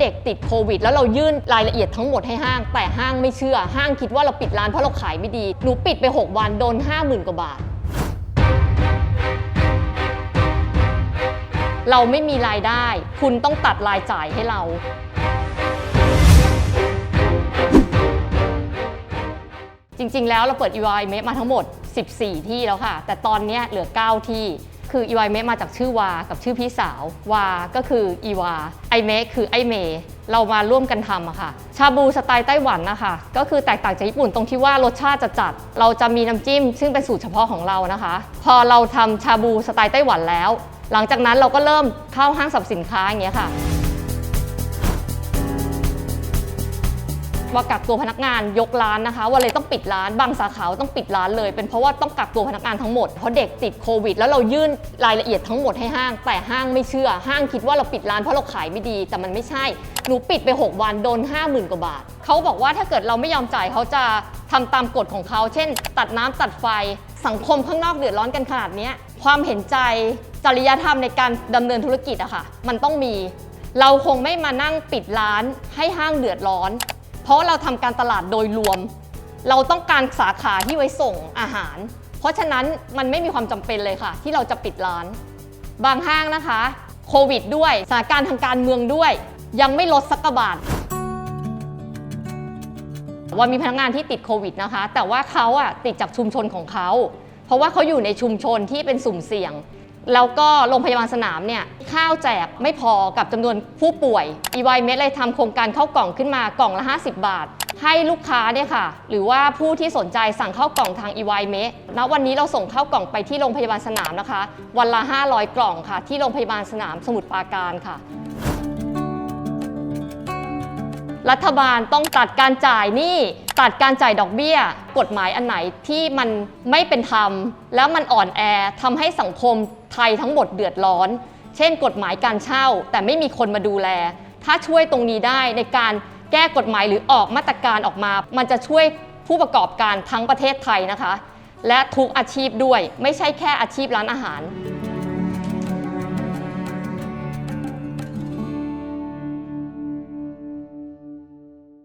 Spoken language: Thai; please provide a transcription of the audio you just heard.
เด็กติดโควิด แล้วเรายื่นรายละเอียดทั้งหมดให้ห้าง แต่ห้างไม่เชื่อ ห้างคิดว่าเราปิดร้านเพราะเราขายไม่ดี หนูปิดไป 6 วันโดน 50,000 กว่าบาท เราไม่มีรายได้ คุณต้องตัดรายจ่ายให้เราจริง ๆ แล้วเราเปิด EY m e มาทั้งหมด 14 ที่แล้วค่ะ แต่ตอนนี้เหลือ 9 ที่ คืออีวายเมาจากชื่อวา กับชื่อพี่สาว วา ก็คืออีวา ไอเมคือไอเมเรามาร่วมกันทำอะค่ะ ชาบูสไตล์ไต้หวันนะคะก็คือแตกต่างจากญี่ปุ่นตรงที่ว่ารสชาติจะจัด เราจะมีน้ำจิ้ม ซึ่งเป็นสูตรเฉพาะของเรานะคะ พอเราทำชาบูสไตล์ไต้หวันแล้ว หลังจากนั้นเราก็เริ่มเข้าห้างสรรพสินค้าอย่างเงี้ยค่ะ ว่ากักตัวพนักงานยกร้านนะคะว่าเลยต้องปิดร้านบางสาขาต้องปิดร้านเลย เป็นเพราะว่าต้องกักตัวพนักงานทั้งหมดเพราะเด็กติดโควิด แล้วเรายื่นรายละเอียดทั้งหมดให้ห้าง แต่ห้างไม่เชื่อ ห้างคิดว่าเราปิดร้านเพราะเราขายไม่ดี แต่มันไม่ใช่หนูปิดไป 6 วันโดน 50,000 กว่าบาทเขาบอกว่าถ้าเกิดเราไม่ยอมจ่ายเขาจะทำตามกฎของเขาเช่น ตัดน้ำตัดไฟสังคมข้างนอกเดือดร้อนกันขนาดนี้ความเห็นใจจริยธรรมในการดำเนินธุรกิจอะค่ะ มันต้องมี เราคงไม่มานั่งปิดร้านให้ห้างเดือดร้อน เพราะเราทำการตลาดโดยรวม เราต้องการสาขาที่ไว้ส่งอาหาร เพราะฉะนั้นมันไม่มีความจำเป็นเลยค่ะ ที่เราจะปิดร้าน บางห้างนะคะโควิดด้วยสถานการณ์ทางการเมืองด้วย ยังไม่ลดสักบาทว่ามีพนักงานที่ติดโควิดนะคะ แต่ว่าเขาอะติดจากชุมชนของเขา เพราะว่าเขาอยู่ในชุมชนที่เป็นสุ่มเสี่ยง แล้วก็โรงพยาบาลสนามเนี่ยข้าวแจกไม่พอกับจำนวนผู้ป่วย e y m e d เลยทำโครงการเข้ากล่องขึ้นมากล่องละ 50 บาท ให้ลูกค้าเนี่ยค่ะ หรือว่าผู้ที่สนใจสั่งเข้ากล่องทาง e y m e d ณวันนี้เราส่งเข้ากล่องไปที่โรงพยาบาลสนามนะคะ วันละ 500 กล่องค่ะ ที่โรงพยาบาลสนามสมุทรปราการค่ะ รัฐบาลต้องตัดการจ่ายหนี้ตัดการจ่ายดอกเบี้ย กฎหมายอันไหนที่มันไม่เป็นธรรม แล้วมันอ่อนแอทำให้สังคมไทยทั้งหมดเดือดร้อน เช่น กฎหมายการเช่า แต่ไม่มีคนมาดูแล ถ้าช่วยตรงนี้ได้ในการแก้กฎหมายหรือออกมาตรการออกมา มันจะช่วยผู้ประกอบการทั้งประเทศไทยนะคะ และทุกอาชีพด้วยไม่ใช่แค่อาชีพร้านอาหาร